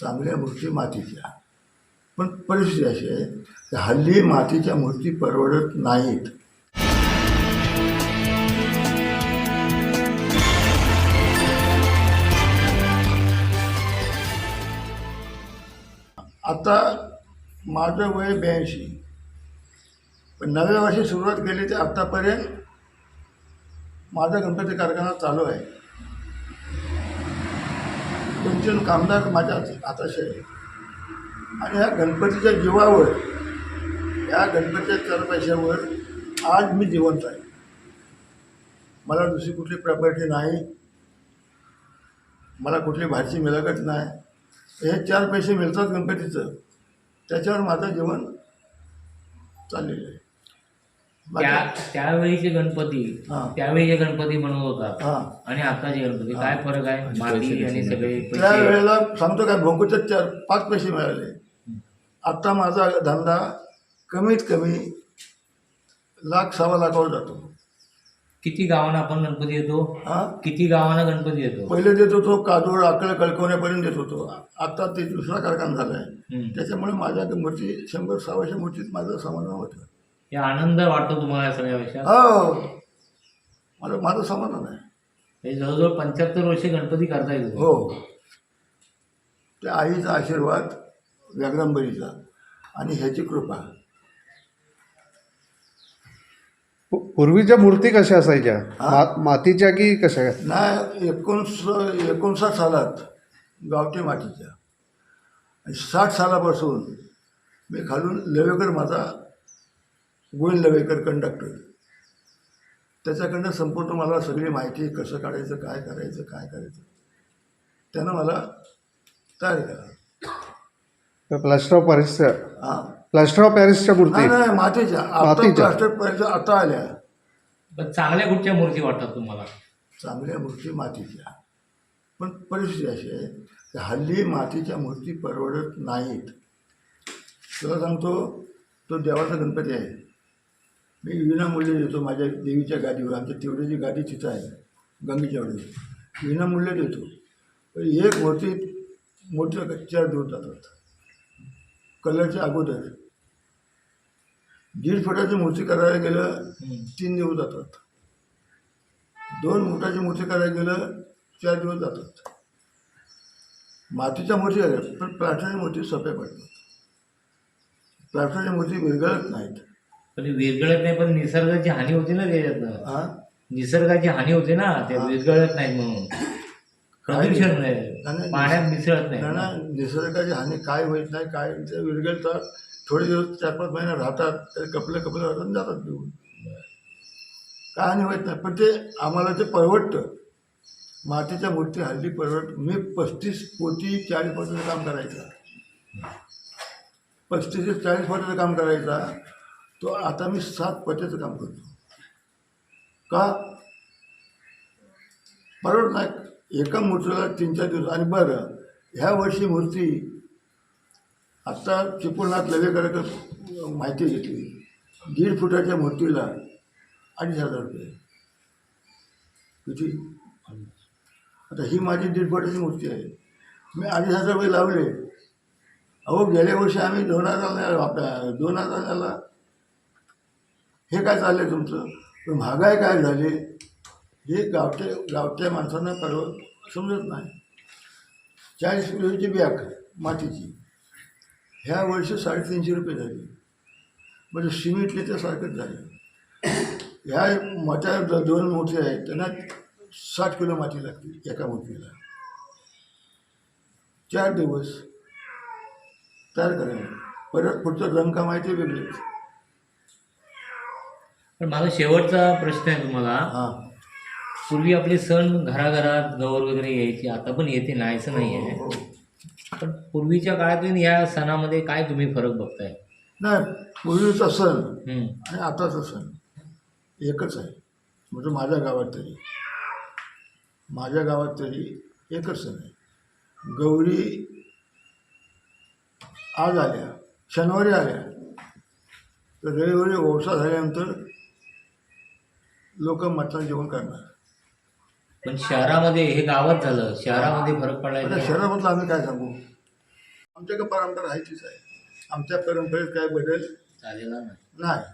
चांगल्या मूर्ती मातीच्या. पण परिस्थिती अशी आहे की हल्ली मातीच्या मूर्ती परवडत नाहीत. आता माझं वय ब्याऐंशी. पण नव्या वर्षी सुरुवात केली ते आत्तापर्यंत माझा गणपती कारखाना चालू आहे. दोन कामदार माझ्या हाताशी आहे आणि ह्या गणपतीच्या जीवावर या गणपतीच्या चार पैशावर आज मी जिवंत आहे. मला दुसरी कुठली प्रॉपर्टी नाही. मला कुठली भाजी मिळकत नाही. हे चार पैसे मिळतात गणपतीचं. त्याच्यावर माझं जीवन चाललेलं आहे. त्या त्यावेळीचे गणपती. त्यावेळीचे गणपती बनवत होतात हा. आणि आताचे गणपती काय फरक आहे? माती आणि सगळे त्या पैसे वेळेला सांगतो काय भोंकूचे चार पाच पैसे मिळाले. आत्ता माझा धंदा कमीत कमी लाख सव्वा लाखावर जातो. किती गावांना आपण गणपती येतो हा? किती गावांना गणपती येतो पहिले देत होतो काजोड अकल कळकवण्यापर्यंत देत होतो. आता ते दुसरा कारखाना झाला आहे. त्याच्यामुळे माझ्या मूर्ती शंभर सव्वाशे मूर्तीत माझं समाधान होतं. हे आनंद वाटतो तुम्हाला या सगळ्या विषयात हो. मला माझं समाधान आहे. हे जवळजवळ पंच्याहत्तर वर्षे गणपती करता येतो हो. त्या आईचा आशीर्वाद व्याग्रंबरीचा आणि ह्याची कृपा. पू- पूर्वीच्या मूर्ती कशा असायच्या? मा- मातीच्या की कशा? नाही एकोणस एकोणसाठ सालात गावठी मातीच्या. आणि साठ सालापासून मी खालून लवेकर माझा गोविंद लवेकर कंडक्टर त्याच्याकडनं संपूर्ण मला सगळी माहिती कसं काढायचं काय करायचं काय करायचं त्यानं मला तयार केला. प्लास्टर ऑफ पॅरिसच्या हां. प्लास्टर ऑफ पॅरिसच्या मूर्ती. नाही मातीच्या. आता मातीच्या. प्लास्टर पॅरिसच्या आता आल्या. पण चांगल्या कुठच्या मूर्ती वाटतात तुम्हाला? चांगल्या मूर्ती मातीच्या. पण परिस्थिती अशी आहे की हल्ली मातीच्या मूर्ती परवडत नाहीत. तुला सांगतो तो देवाचा गणपती आहे. मी विनामूल्य देतो माझ्या देवीच्या गादीवर. आमच्या तेवढ्याची गादी तिथं आहे. गंगेच्या वडील विनामूल्य देतो. पण एक मूर्ती मोठ्या चार दिवस जातात कलरच्या अगोदर. दीड फुटाची मूर्ती करायला गेलं तीन दिवस जातात दोन फुटाची मूर्ती करायला गेलं चार दिवस जातात मातीच्या मूर्ती आहेत पण प्लास्टरच्या मूर्ती सोप्या पडतात. प्लास्टरच्या मूर्ती विरघळत नाहीत. पण विरघळत नाही पण निसर्गाची हानी होते ना त्याच्यातनं. हा? निसर्गाची हानी होते ना ते हा. विरघळत नाही म्हणून. प्रदूषण नाही, नाही. नाही. पाण्यात मिसळत नाही. ना निसर्गाची हानी काय होत नाही काय ते विरघळतात थोडे दिवस चार पाच महिने राहतात ते कपले कपले राहतात आणि जातात निघून. काय हानी होत नाही पण ते आम्हाला ते परवडतं. मातीच्या मूर्ती हल्ली परवड मी पस्तीस पोती चाळीस पोतीचं काम करायचं. पस्तीस ते चाळीस पोतीचं काम करायचा. तो आता मी सात पट्याचं काम करतो. का? परवड नाही. एका मूर्तीला तीन चार दिवस. आणि बरं ह्या वर्षी मूर्ती आत्ता चिपळनाथ लवेकराकडे माहिती घेतली. दीड फुटाच्या मूर्तीला अडीच हजार रुपये. किती? आता ही माझी दीड फुटाची मूर्ती आहे. मी अडीच हजार रुपये लावले. अहो गेल्या वर्षी आम्ही दोन हजार आपल्या दोन हजाराला हे काय चाललंय तुमचं? पण महागाई काय झाली? हे गावच्या गावच्या माणसांना परव समजत नाही. चाळीस किलोची बॅग मातीची. ह्या वर्षी साडेतीनशे रुपये झाली. म्हणजे सिमेंटले ते सारखंच झालं. ह्या मोठ्या दोन मोठे आहेत त्यांना साठ किलो माती लागते एका मोठीला. चार दिवस तयार करायला. परत पुढचं रंगकाम आहे ते वेगळेच. पण माझा शेवटचा प्रश्न आहे तुम्हाला. हां. पूर्वी आपले सण घराघरात गौर वगैरे यायची आता पण येते नाहीचं नाही आहे हो. पण पूर्वीच्या काळातून या सणामध्ये काय तुम्ही फरक बघताय? नाही पूर्वीचा सण हम्म. आणि आताचा सण एकच आहे. म्हणजे माझ्या गावात तरी. माझ्या गावात तरी एकच सण आहे. गौरी आज आल्या शनिवारी आल्या. तर रविवारी ओवसा झाल्यानंतर लोक मटण जेवण करणार. पण शहरामध्ये हे गावात झालं. शहरामध्ये फरक पडलाय आता का? शहरामधलं आम्ही काय सांगू? आमच्याकडे परंपरा तीच आहे. आमच्या परंपरेत काय बदल? झालेला नाही नाही.